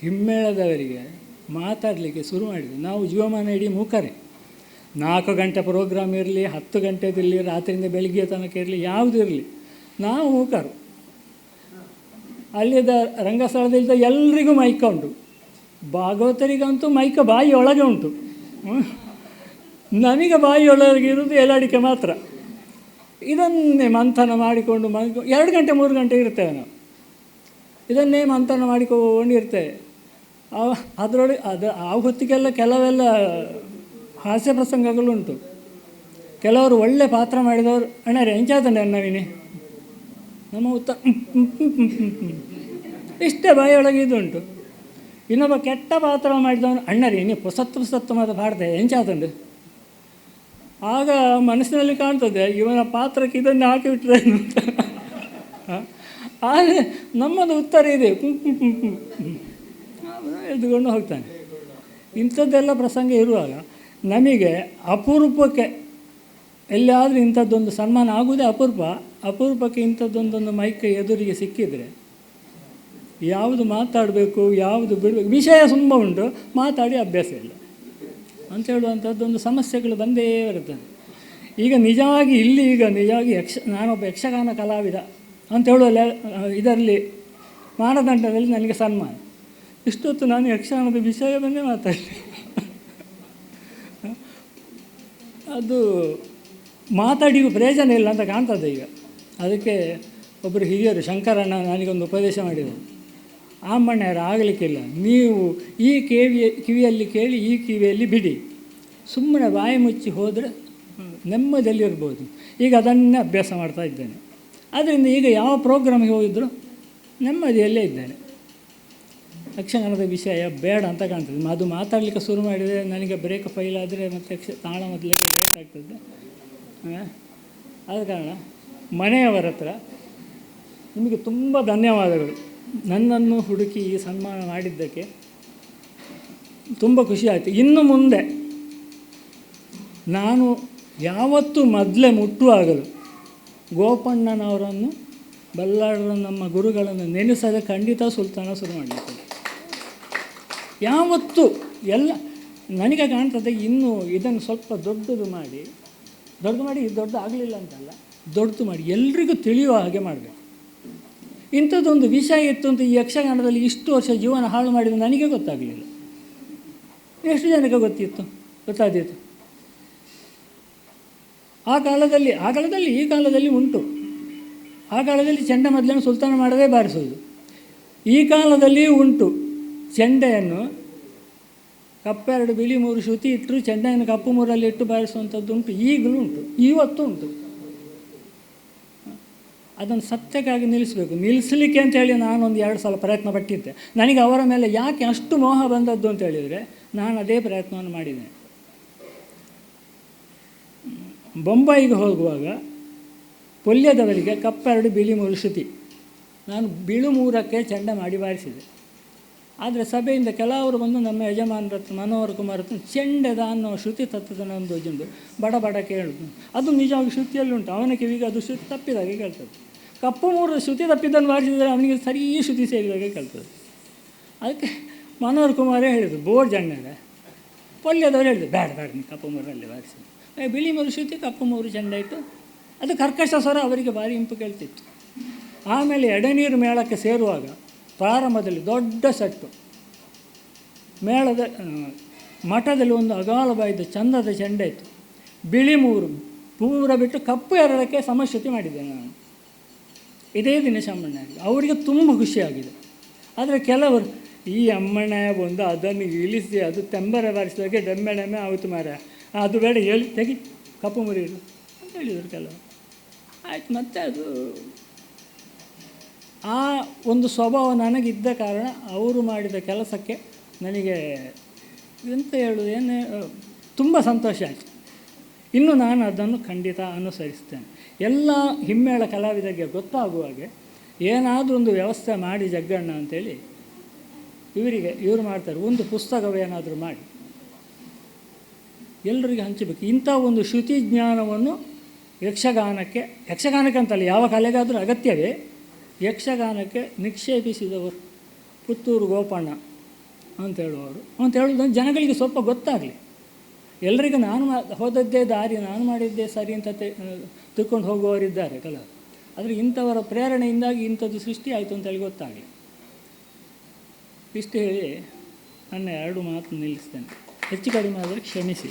ಹಿಮ್ಮೇಳದವರಿಗೆ ಮಾತಾಡಲಿಕ್ಕೆ ಶುರು ಮಾಡಿದೆ ನಾವು ಜೀವಮಾನ ಇಡೀ ಮೂಕರೇ. ನಾಲ್ಕು ಗಂಟೆ ಪ್ರೋಗ್ರಾಮ್ ಇರಲಿ, ಹತ್ತು ಗಂಟೆದಿರಲಿ ರಾತ್ರಿಯಿಂದ ಬೆಳಿಗ್ಗೆ ತನಕ ಇರಲಿ, ಯಾವುದು ಇರಲಿ, ನಾವು ಮೂಕರು. ಅಲ್ಲಿದ್ದ ರಂಗಸ್ಥಳದಲ್ಲಿದ್ದ ಎಲ್ರಿಗೂ ಮೈಕ ಉಂಟು. ಭಾಗವತರಿಗಂತೂ ಮೈಕ ಬಾಯಿ ಒಳಗೆ ಉಂಟು. ನನಗೆ ಬಾಯಿ ಒಳಗೆ ಇರೋದು ಎಲಾಡಿಕೆ ಮಾತ್ರ. ಇದನ್ನೇ ಮಂಥನ ಮಾಡಿಕೊಂಡು ಮಲ್ಕೊ ಎರಡು ಗಂಟೆ, ಮೂರು ಗಂಟೆ ಇರ್ತೇವೆ ನಾವು. ಇದನ್ನೇ ಮಂಥನ ಮಾಡಿಕೊಂಡು ಇರ್ತೇವೆ. ಆ- ಅದರೊಳಗೆ ಅದು, ಆ ಹೊತ್ತಿಗೆಲ್ಲ ಕೆಲವೆಲ್ಲ ಹಾಸ್ಯ ಪ್ರಸಂಗಗಳುಂಟು. ಕೆಲವರು ಒಳ್ಳೆ ಪಾತ್ರ ಮಾಡಿದವರು, ಅಣ್ಣ ಎಂಚಾತಂಡೆ ಅಣ್ಣವಿನಿ ನಮ್ಮ ಉತ್ತರ ಇಷ್ಟೇ ಬಾಯಿಯೊಳಗೆ ಇದುಂಟು. ಇನ್ನೊಬ್ಬ ಕೆಟ್ಟ ಪಾತ್ರ ಮಾಡಿದವನು ಅಣ್ಣರಿ ನೀವು ಪುಸತ್ತು ಪುಸತ್ತು ಮಾತು ಪಾಡ್ದೆ ಎಂಚಾತಂಡು ಆಗ ಮನಸ್ಸಿನಲ್ಲಿ ಕಾಣ್ತದೆ, ಇವನ ಪಾತ್ರಕ್ಕೆ ಇದನ್ನು ಹಾಕಿಬಿಟ್ರೆ ಅಂತ ಆದರೆ ನಮ್ಮದು ಉತ್ತರ ಇದೆ ಎದ್ದುಕೊಂಡು ಹೋಗ್ತಾನೆ. ಇಂಥದ್ದೆಲ್ಲ ಪ್ರಸಂಗ ಇರುವಾಗ ನಮಗೆ ಅಪರೂಪಕ್ಕೆ ಎಲ್ಲಿಯಾದರೂ ಇಂಥದ್ದೊಂದು ಸನ್ಮಾನ ಆಗುವುದೇ ಅಪರೂಪ. ಅಪರೂಪಕ್ಕೆ ಇಂಥದ್ದೊಂದೊಂದು ಮೈಕ್ ಎದುರಿಗೆ ಸಿಕ್ಕಿದರೆ ಯಾವುದು ಮಾತಾಡಬೇಕು, ಯಾವುದು ಬಿಡಬೇಕು, ವಿಷಯ ತುಂಬ ಉಂಟು, ಮಾತಾಡಿ ಅಭ್ಯಾಸ ಇಲ್ಲ. ಅಂತ ಹೇಳುವಂಥದ್ದೊಂದು ಸಮಸ್ಯೆಗಳು ಬಂದೇ ಇರುತ್ತೆ ಈಗ ನಿಜವಾಗಿ ಇಲ್ಲಿ ಈಗ ನಿಜವಾಗಿ ಯಕ್ಷ, ನಾನೊಬ್ಬ ಯಕ್ಷಗಾನ ಕಲಾವಿದ ಅಂತ ಹೇಳುವ ಇದರಲ್ಲಿ ಮಾನದಂಡದಲ್ಲಿ ನನಗೆ ಸನ್ಮಾನ. ಇಷ್ಟೊತ್ತು ನಾನು ಯಕ್ಷಗಾನದ ವಿಷಯವನ್ನೇ ಮಾತಾಡಿ ಅದು ಮಾತಾಡಿಗೂ ಪ್ರಯೋಜನ ಇಲ್ಲ ಅಂತ ಕಾಣ್ತದೆ ಈಗ. ಅದಕ್ಕೆ ಒಬ್ಬರು ಹಿರಿಯರು, ಶಂಕರಣ್ಣ ನನಗೊಂದು ಉಪದೇಶ ಮಾಡಿದರು. ಆಮಣ್ಣರು ಆಗಲಿಕ್ಕಿಲ್ಲ. ನೀವು ಈ ಕಿವಿಯ, ಕಿವಿಯಲ್ಲಿ ಕೇಳಿ, ಈ ಕಿವಿಯಲ್ಲಿ ಬಿಡಿ. ಸುಮ್ಮನೆ ಬಾಯಿ ಮುಚ್ಚಿ ಹೋದರೆ ನೆಮ್ಮದಿಯಲ್ಲಿರ್ಬೋದು ಈಗ ಅದನ್ನೇ ಅಭ್ಯಾಸ ಮಾಡ್ತಾ ಇದ್ದೇನೆ. ಆದ್ದರಿಂದ ಈಗ ಯಾವ ಪ್ರೋಗ್ರಾಮಿಗೆ ಹೋಗಿದ್ರು ನೆಮ್ಮದಿಯಲ್ಲೇ ಇದ್ದೇನೆ. ಯಕ್ಷಗಾನದ ವಿಷಯ ಬೇಡ ಅಂತ ಕಾಣ್ತದೆ. ಅದು ಮಾತಾಡಲಿಕ್ಕೆ ಶುರು ಮಾಡಿದರೆ ನನಗೆ ಬ್ರೇಕ್ ಫೈಲ್ ಆದರೆ ಮತ್ತು ಯಕ್ಷ, ತಾಳ ಮೊದಲಿಗೆ ಬೇಕಾಗ್ತದೆ ಆದ ಕಾರಣ ಮನೆಯವರ ಹತ್ರ ನಿಮಗೆ ತುಂಬ ಧನ್ಯವಾದಗಳು. ನನ್ನನ್ನು ಹುಡುಕಿ ಈ ಸನ್ಮಾನ ಮಾಡಿದ್ದಕ್ಕೆ ತುಂಬ ಖುಷಿ ಆಯಿತು. ಇನ್ನು ಮುಂದೆ ನಾನು ಯಾವತ್ತೂ ಮೊದಲೇ ಮುಟ್ಟುವಾಗಲು ಗೋಪಣ್ಣನವರನ್ನು ಬಲ್ಲಾಳರ ನಮ್ಮ ಗುರುಗಳನ್ನು ನೆನೆಸದೆ ಖಂಡಿತ ಸುಲ್ತಾನ ಶುರು ಮಾಡಲಿಕ್ಕೆ. ಯಾವತ್ತೂ ಎಲ್ಲ ನನಗೆ ಕಾಣ್ತದೆ ಇನ್ನೂ ಇದನ್ನು ಸ್ವಲ್ಪ ದೊಡ್ಡದು ಮಾಡಿ ದೊಡ್ಡದು ಮಾಡಿ, ಇದು ದೊಡ್ಡ ಆಗಲಿಲ್ಲ ಅಂತಲ್ಲ, ದೊಡ್ಡದು ಮಾಡಿ. ಎಲ್ರಿಗೂ ತಿಳಿಯುವ ಹಾಗೆ ಮಾಡಬೇಕು. ಇಂಥದ್ದೊಂದು ವಿಷಯ ಇತ್ತು ಅಂತ ಈ ಯಕ್ಷಗಾನದಲ್ಲಿ ಇಷ್ಟು ವರ್ಷ ಜೀವನ ಹಾಳು ಮಾಡಿದ ನನಗೆ ಗೊತ್ತಾಗಲಿಲ್ಲ. ಎಷ್ಟು ಜನಕ್ಕೆ ಗೊತ್ತಿತ್ತು? ಗೊತ್ತಾದೀತು. ಆ ಕಾಲದಲ್ಲಿ ಆ ಕಾಲದಲ್ಲಿ, ಈ ಕಾಲದಲ್ಲಿ ಉಂಟು. ಆ ಕಾಲದಲ್ಲಿ ಚೆಂಡ ಮೊದಲನ್ನು ಸುಲ್ತಾನ ಮಾಡದೇ ಬಾರಿಸೋದು ಈ ಕಾಲದಲ್ಲಿ ಉಂಟು. ಚೆಂಡೆಯನ್ನು ಕಪ್ಪೆರಡು ಬಿಳಿ ಮೂರು ಶ್ರುತಿ ಇಟ್ಟರು ಚೆಂಡೆಯನ್ನು ಕಪ್ಪು ಮೂರಲ್ಲಿ ಇಟ್ಟು ಬಾರಿಸುವಂಥದ್ದು ಉಂಟು. ಈಗಲೂ ಉಂಟು. ಇವತ್ತು ಉಂಟು. ಅದನ್ನು ಸತ್ಯಕ್ಕಾಗಿ ನಿಲ್ಲಿಸಬೇಕು. ನಿಲ್ಲಿಸಲಿಕ್ಕೆ ಅಂತೇಳಿ ನಾನೊಂದು ಎರಡು ಸಲ ಪ್ರಯತ್ನ ಪಟ್ಟಿದ್ದೆ. ನನಗೆ ಅವರ ಮೇಲೆ ಯಾಕೆ ಅಷ್ಟು ಮೋಹ ಬಂದದ್ದು ಅಂತ ಹೇಳಿದರೆ ನಾನು ಅದೇ ಪ್ರಯತ್ನವನ್ನು ಮಾಡಿದೆ. ಬೊಂಬಾಯಿಗೆ ಹೋಗುವಾಗ ಪೊಲ್ಯದವರಿಗೆ ಕಪ್ಪೆರಡು ಬಿಳಿ ಮೂರು ಶ್ರುತಿ ನಾನು ಬಿಳು ಮೂರಕ್ಕೆ ಚೆಂಡ ಮಾಡಿ ಬಾರಿಸಿದೆ. ಆದರೆ ಸಭೆಯಿಂದ ಕೆಲವರು ಬಂದು ನಮ್ಮ ಯಜಮಾನರ ಹತ್ರ ಮನೋಹರ ಕುಮಾರ್ ಹತ್ರ ಚೆಂಡದ ಅನ್ನೋ ಶ್ರುತಿ ತತ್ವದ ಒಂದು ಜನರು ಬಡ ಬಡ ಕೇಳುದು ಅದು ನಿಜವಾಗಿ ಶ್ರುತಿಯಲ್ಲಿ ಉಂಟು. ಅವನ ಕಿವಿಗೆ ಅದು ಶ್ರುತಿ ತಪ್ಪಿದಾಗೆ ಕೇಳ್ತದೆ. ಕಪ್ಪು ಮೂರು ಶ್ರುತಿ ತಪ್ಪಿದ್ದನ್ನು ಬಾರಿಸಿದರೆ ಅವನಿಗೆ ಸರಿ ಶ್ರುತಿ ಸೇರಿದಾಗೆ ಕೇಳ್ತದೆ. ಅದಕ್ಕೆ ಮನೋಹರ್ ಕುಮಾರೇ ಹೇಳಿದರು ಬೋರ್ ಜಂಡ ಪೊಲ್ಯದವ್ರು ಹೇಳಿದ್ರು ಬೇಡ ಬೇಡ ನೀವು ಕಪ್ಪು ಮೂರಲ್ಲಿ ಬಾರಿಸಿ ಏ, ಬಿಳಿ ಮೂರು ಶ್ರುತಿ ಕಪ್ಪು ಮೂರು ಚೆಂಡ ಇತ್ತು ಅದು ಕರ್ಕಶ ಸ್ವರ ಅವರಿಗೆ ಭಾರಿ ಇಂಪು ಕೇಳ್ತಿತ್ತು. ಆಮೇಲೆ ಎಡನೀರು ಮೇಳಕ್ಕೆ ಸೇರುವಾಗ ಪ್ರಾರಂಭದಲ್ಲಿ ದೊಡ್ಡ ಸೆಟ್ಟು. ಮೇಳದ ಮಠದಲ್ಲಿ ಒಂದು ಅಗಾಲ ಬಾಯಿದ್ದ ಚಂದದ ಚೆಂಡೆ ಇತ್ತು. ಬಿಳಿ ಮೂರು, ಪೂರ ಬಿಟ್ಟು ಕಪ್ಪು ಎರಡಕ್ಕೆ ಸಮಶ್ಯತಿ ಮಾಡಿದ್ದೆ ನಾನು. ಇದೇ ದಿನ ಅಮ್ಮಣ್ಣಗೆ ಅವರಿಗೆ ತುಂಬ ಖುಷಿಯಾಗಿದೆ. ಆದರೆ ಕೆಲವರು, ಈ ಅಮ್ಮಣ್ಣ ಬಂದು ಅದನ್ನು ಇಳಿಸಿ, ಅದು ತೆಂಬರೆ ಬಾರಿಸಿದಾಗೆ ಡೆಮ್ಮೆ ಡೆಮ್ಮೆ ಆಯಿತು ಮಾರ ಅದು ಬೇಡ, ಹೇಳಿ, ತೆಗಿ, ಕಪ್ಪು ಮುರಿಯಿರು ಅಂತ ಹೇಳಿದರು ಕೆಲವರು. ಆಯ್ತು, ಮತ್ತೆ ಅದು ಆ ಒಂದು ಸ್ವಭಾವ ನನಗಿದ್ದ ಕಾರಣ ಅವರು ಮಾಡಿದ ಕೆಲಸಕ್ಕೆ ನನಗೆ ಎಂತ ಹೇಳೋದು ಏನು ತುಂಬ ಸಂತೋಷ ಆಯಿತು. ಇನ್ನು ನಾನು ಅದನ್ನು ಖಂಡಿತ ಅನುಸರಿಸ್ತೇನೆ. ಎಲ್ಲ ಹಿಮ್ಮೇಳ ಕಲಾವಿದರಿಗೆ ಗೊತ್ತಾಗುವಾಗೆ ಏನಾದರೂ ಒಂದು ವ್ಯವಸ್ಥೆ ಮಾಡಿ ಜಗ್ಗಣ್ಣ ಅಂತೇಳಿ ಇವರಿಗೆ, ಇವರು ಮಾಡ್ತಾರೆ. ಒಂದು ಪುಸ್ತಕವೇನಾದರೂ ಮಾಡಿ. ಎಲ್ಲರಿಗೂ ಹಂಚಬೇಕು. ಇಂಥ ಒಂದು ಶ್ರುತಿ ಜ್ಞಾನವನ್ನು ಯಕ್ಷಗಾನಕ್ಕೆ ಯಕ್ಷಗಾನಕ್ಕೆ ಅಂತಲ್ಲ ಯಾವ ಕಲೆಗಾದರೂ ಅಗತ್ಯವೇ? ಯಕ್ಷಗಾನಕ್ಕೆ ನಿಕ್ಷೇಪಿಸಿದವರು ಪುತ್ತೂರು ಗೋಪಣ್ಣ ಅಂತ ಹೇಳುವವರು. ಅಂತ ಹೇಳೋದು ಜನಗಳಿಗೆ ಸ್ವಲ್ಪ ಗೊತ್ತಾಗಲಿ. ಎಲ್ಲರಿಗೂ ನಾನು ಹೋದದ್ದೇ ದಾರಿ, ನಾನು ಮಾಡಿದ್ದೇ ಸರಿ ಅಂತ ತಿಳ್ಕೊಂಡು ಹೋಗುವವರಿದ್ದಾರೆ ಕೆಲವರು. ಆದರೆ ಇಂಥವರ ಪ್ರೇರಣೆಯಿಂದಾಗಿ ಇಂಥದ್ದು ಸೃಷ್ಟಿ ಆಯಿತು ಅಂತೇಳಿ ಗೊತ್ತಾಗಲಿ. ಇಷ್ಟು ಹೇಳಿ ನನ್ನ ಎರಡು ಮಾತು ನಿಲ್ಲಿಸ್ತೇನೆ. ಹೆಚ್ಚು ಕಡಿಮೆ ಆದರೆ ಕ್ಷಮಿಸಿ.